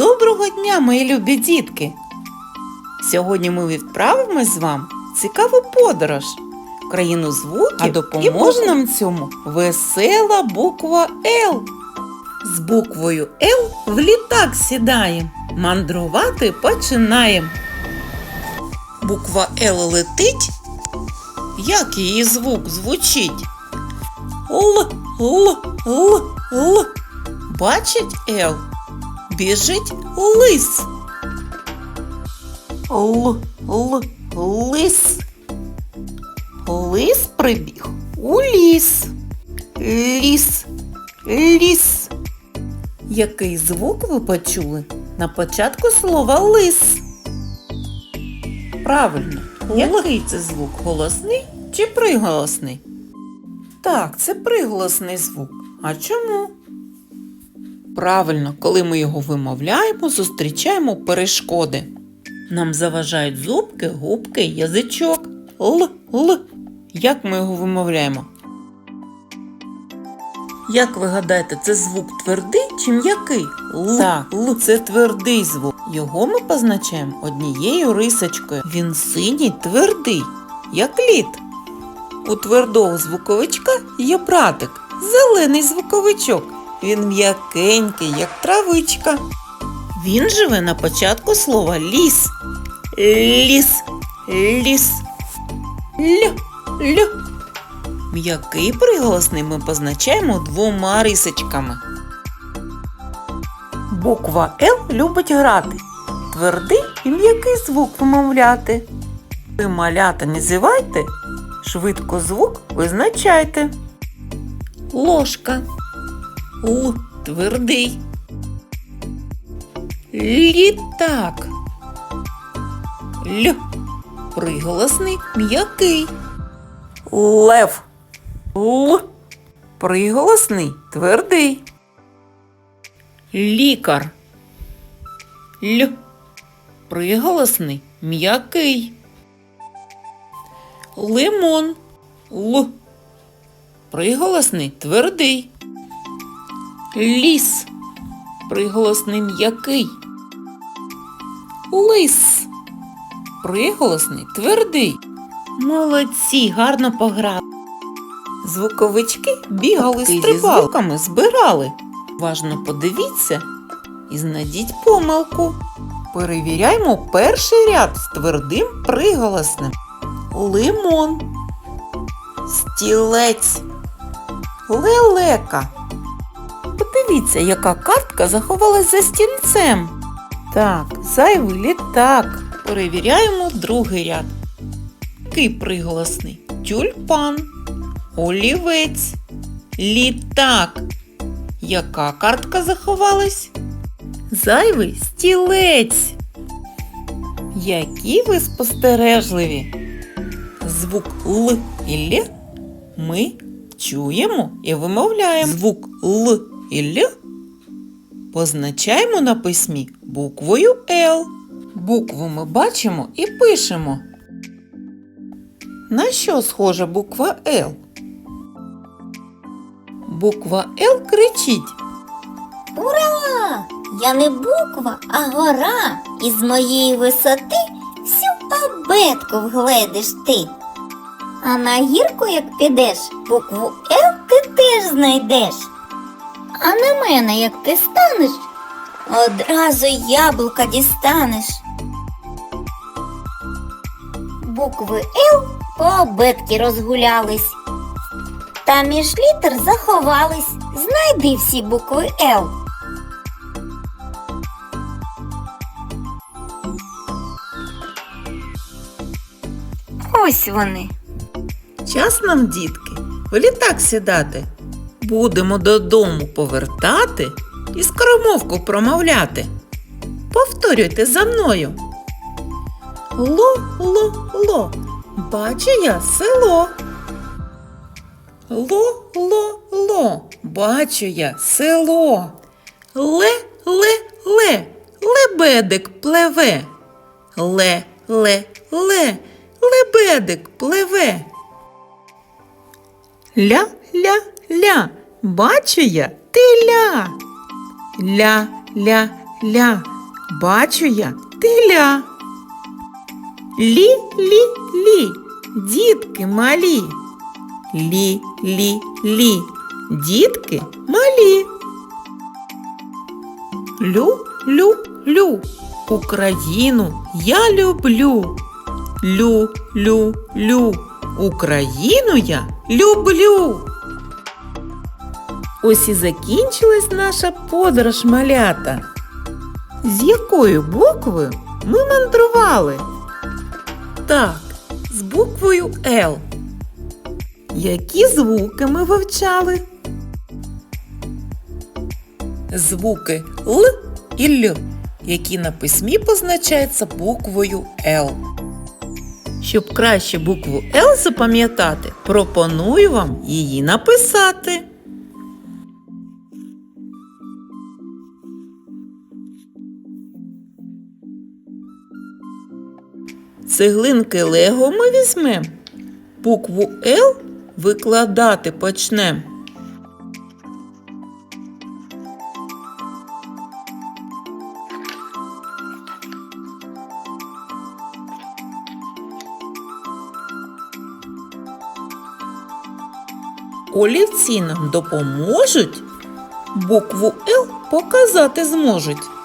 Доброго дня, мої любі дітки! Сьогодні ми відправимось з вами в цікаву подорож в країну звуків А допоможе нам цьому весела буква Л. З буквою Л в літак сідаємо. Мандрувати починаємо. Буква Л летить. Як її звук звучить? Л, Л, Л, Л. Бачить Л? Біжить лис. Л, Л, лис. Лис прибіг у ліс. Ліс, ліс. Який звук ви почули на початку слова лис? Правильно, який це звук? Голосний чи приголосний? Так, це приголосний звук. А чому? Правильно, коли ми його вимовляємо, зустрічаємо перешкоди. Нам заважають зубки, губки, язичок. Л, л. Як ми його вимовляємо? Як ви гадаєте, це звук твердий чи м'який? Л. Так, л це твердий звук. Його ми позначаємо однією рисочкою. Він синій твердий, як лід. У твердого звуковичка є братик, зелений звуковичок. Він м'якенький, як травичка. Він живе на початку слова ліс. Ліс, ліс. Ля, ля. М'який приголосний ми позначаємо двома рисочками. Буква Л любить грати. Твердий і м'який звук вимовляти. Ви малята не зівайте, швидко звук визначайте. Ложка. Л твердий. Літак. Л приголосний м'який. Лев. Л приголосний твердий. Лікар. Л приголосний м'який. Лимон. Л приголосний твердий. Ліс. Приголосний м'який. Лис. Приголосний твердий. Молодці, гарно пограли. Звуковички бігали стрибалками, збирали. Важно подивіться і знайдіть помилку. Перевіряємо перший ряд з твердим приголосним. Лимон. Стілець. Лелека. Подивіться, яка картка заховалась за стільцем. Так, зайвий літак. Перевіряємо другий ряд. Який приголосний? Тюльпан, олівець, літак. Яка картка заховалась? Зайвий стілець. Які ви спостережливі. Звук Л і Л ми чуємо і вимовляємо. Звук Л і позначаємо на письмі буквою Л. Букву ми бачимо і пишемо. На що схожа буква Л? Буква Л кричить. Ура! Я не буква, а гора. І з моєї висоти всю абетку вгледиш ти. А на гірку, як підеш, букву Л ти теж знайдеш. А на мене, як ти станеш, одразу яблука дістанеш. Букви Л по абетки розгулялись. Та між літер заховались. Знайди всі букви Л. Ось вони. Час нам, дітки, в літак сідати. Будемо додому повертати і скоромовку промовляти. Повторюйте за мною. Ло-ло-ло, бачу я село. Ло-ло-ло, бачу я село. Ле-ле-ле, лебедик плеве. Ле-ле-ле, лебедик плеве. Ля-ля-ля, бачу я теля. Ля-ля-ля, ля. Бачу я теля. Лі, лі, лі, дітки малі. Лі, лі, лі, дітки малі. Лю, лю, лю, Україну я люблю. Лю, лю, лю, Україну я люблю. Ось і закінчилась наша подорож малята. З якою буквою ми мандрували? Так, з буквою Л. Які звуки ми вивчали? Звуки Л і Л, які на письмі позначаються буквою Л. Щоб краще букву Л запам'ятати, пропоную вам її написати. Цеглинки Лего ми візьмем. Букву Л викладати почнем. Олівці нам допоможуть, букву Л показати зможуть.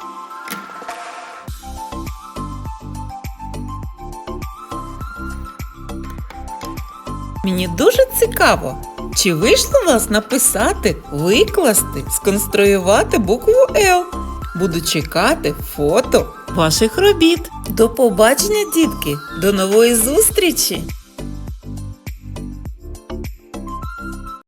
Мені дуже цікаво, чи вийшло у вас написати, викласти, сконструювати букву Л. Буду чекати фото ваших робіт. До побачення, дітки! До нової зустрічі!